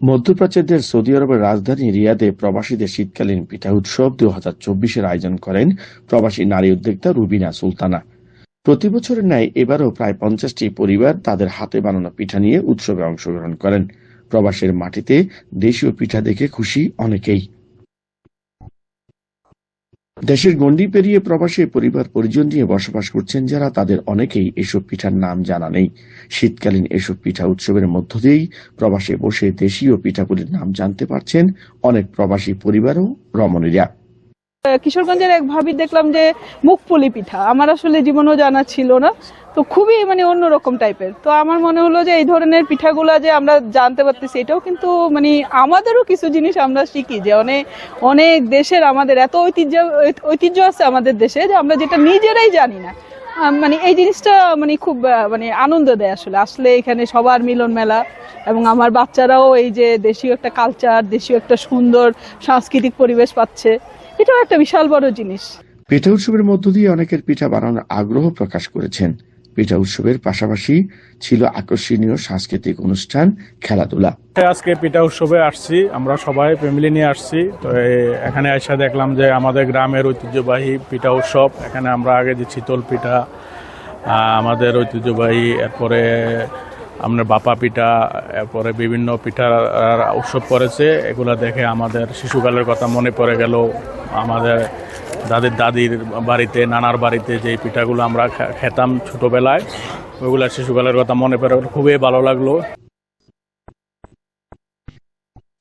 মধ্যপ্রাচ্যের সৌদি আরবের রাজধানী রিয়াদে প্রবাসীদের শীতকালীন পিঠা উৎসব দু হাজার চব্বিশের আয়োজন করেন প্রবাসী নারী উদ্যোক্তা রুবিনা সুলতানা। প্রতি বছরের ন্যায় এবারও প্রায় পঞ্চাশটি পরিবার তাদের হাতে বানানো পিঠা নিয়ে উৎসবে অংশগ্রহণ করেন। প্রবাসের মাটিতে দেশীয় পিঠা দেখে খুশি অনেকেই। দেশের গণ্ডি পেরিয়ে প্রবাসে পরিবার পরিজন নিয়ে বসবাস করছেন যারা, তাদের অনেকেই এসব পিঠার নাম জানা নেই। শীতকালীন এসব পিঠা উৎসবের মধ্য দিয়েই প্রবাসে বসে দেশীয় পিঠাগুলির নাম জানতে পারছেন অনেক প্রবাসী পরিবারও রমণীরা। কিশোরগঞ্জের এক ভাবি দেখলাম যে মুখপুলি পিঠা। আমার আসলে জীবনেও জানা ছিল না। তো খুবই মানে অন্যরকম টাইপের। তো আমার মনে হলো যে এই ধরনের পিঠাগুলা যে আমরা জানতে পারতেছি, এটাও কিন্তু মানে আমাদেরও কিছু জিনিস আমরা শিখি যে অনেক অনেক দেশের আমাদের এত ঐতিহ্য ঐতিহ্য আছে আমাদের দেশে যে আমরা যেটা নিজেরাই জানি না। মানে এই জিনিসটা মানে খুব মানে আনন্দ দেয় আসলে। আসলে এখানে সবার মিলন মেলা এবং আমার বাচ্চারাও এই যে দেশীয় একটা কালচার দেশীয় একটা সুন্দর সাংস্কৃতিক পরিবেশ পাচ্ছে। এটাও একটা বিশাল বড় জিনিস। পিঠা উৎসবের মধ্য দিয়ে অনেকের পিঠা বানানোর আগ্রহ প্রকাশ করেছেন। পিঠা উৎসবের পাশাপাশি ছিল আকর্ষণীয় সাংস্কৃতিক অনুষ্ঠান খেলাধুলা। আজকে পিঠা উৎসবে আসছি আমরা সবাই ফ্যামিলি নিয়ে আসছি। তো এখানে এসে দেখলাম যে আমাদের গ্রামের ঐতিহ্যবাহী পিঠা উৎসব এখানে আমরা আগে যে চিতল পিঠা আমাদের ঐতিহ্যবাহী এরপরে আপনার বাপা পিঠা, এরপরে বিভিন্ন পিঠার উৎসব করেছে এগুলো দেখে আমাদের শিশুকালের কথা মনে পড়ে গেল। আমাদের দাদির দাদির বাড়িতে, নানার বাড়িতে যে পিঠাগুলো আমরা খেতাম ছোটোবেলায় ওইগুলো শিশুকালের কথা মনে পড়ে খুবই ভালো লাগল।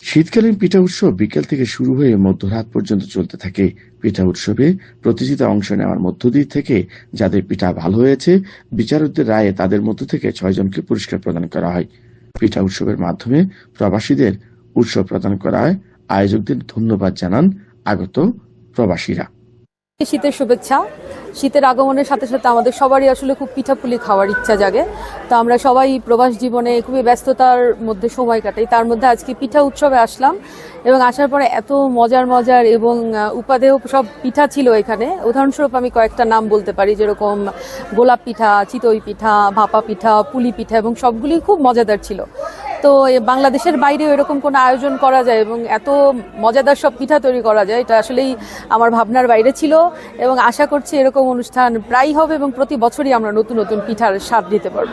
শীতকালীন পিঠা উৎসব বিকেল থেকে শুরু হয়ে মধ্যরাত পর্যন্ত চলতে থাকে পিঠা উৎসবে। প্রতিযোগিতা অংশ নেওয়ার মধ্য দিয়ে থেকে যাদের পিঠা ভালো হয়েছে, বিচারকদের রায়ে তাদের মধ্য থেকে ছয়জনকে পুরস্কার প্রদান করা হয়। পিঠা উৎসবের মাধ্যমে প্রবাসীদের উৎসব প্রদান করায় আয়োজকদের ধন্যবাদ জানান আগত প্রবাসীরা। শীতের শুভেচ্ছা। শীতের আগমনের সাথে সাথে আমাদের সবারই আসলে খুব পিঠাপুলি খাওয়ার ইচ্ছা জাগে। তো আমরা সবাই প্রবাস জীবনে খুবই ব্যস্ততার মধ্যে সময় কাটাই। তার মধ্যে আজকে পিঠা উৎসবে আসলাম এবং আসার পরে এত মজার মজার এবং উপাদেয় সব পিঠা ছিল এখানে। উদাহরণস্বরূপ আমি কয়েকটা নাম বলতে পারি, যেরকম গোলাপ পিঠা, চিতই পিঠা, ভাপা পিঠা, পুলি পিঠা এবং সবগুলি খুব মজাদার ছিল। তো বাংলাদেশের বাইরেও এরকম কোনো আয়োজন করা যায় এবং এত মজাদার সব পিঠা তৈরি করা যায়, এটা আসলেই আমার ভাবনার বাইরে ছিল এবং আশা করছি এরকম অনুষ্ঠান প্রায় হবে এবং প্রতি বছরই আমরা নতুন নতুন পিঠার স্বাদ দিতে পারব।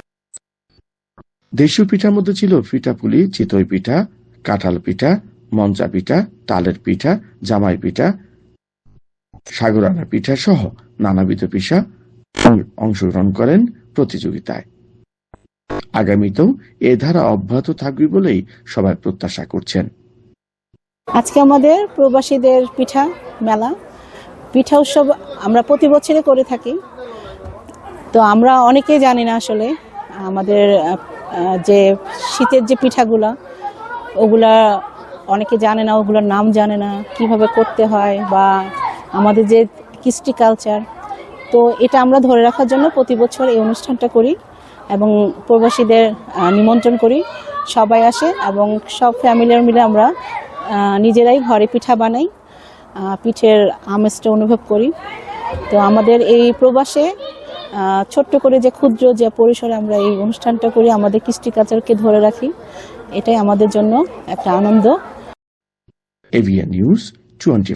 দেশীয় পিঠার মধ্যে ছিল পিঠাপুলি চিতই পিঠা, কাঁঠাল পিঠা, মঞ্চা পিঠা, তালের পিঠা, জামাই পিঠা সাগরানা পিঠা সহ নানাবিধ পিঠা অংশগ্রহণ করেন প্রতিযোগিতায়। আগামীতেও এ ধারা অব্যাহত থাকবে বলেই সবাই প্রত্যাশা করছেন। আজকে আমাদের প্রবাসীদের পিঠা মেলা। পিঠা উৎসব আমরা প্রতি বছরই করে থাকি। তো আমরা অনেকেই জানি না আসলে আমাদের যে শীতের যে পিঠাগুলা, ওগুলা অনেকে জানে না, ওগুলোর নাম জানে না, কীভাবে করতে হয় বা আমাদের যে কৃষ্টি কালচার তো এটা আমরা ধরে রাখার জন্য প্রতি বছর এই অনুষ্ঠানটা করি। এবং প্রবাসীদের নিমন্ত্রণ করি। সবাই আসে এবং সব ফ্যামিলির মিলে আমরা নিজেরাই ঘরে পিঠা বানাই পিঠের আমেজটা অনুভব করি। তো আমাদের এই প্রবাসে ছোট্ট করে যে ক্ষুদ্র যে পরিসরে আমরা এই অনুষ্ঠানটা করি, আমাদের কৃষ্টি কালচারকে ধরে রাখি, এটাই আমাদের জন্য একটা আনন্দ। AVN news twenty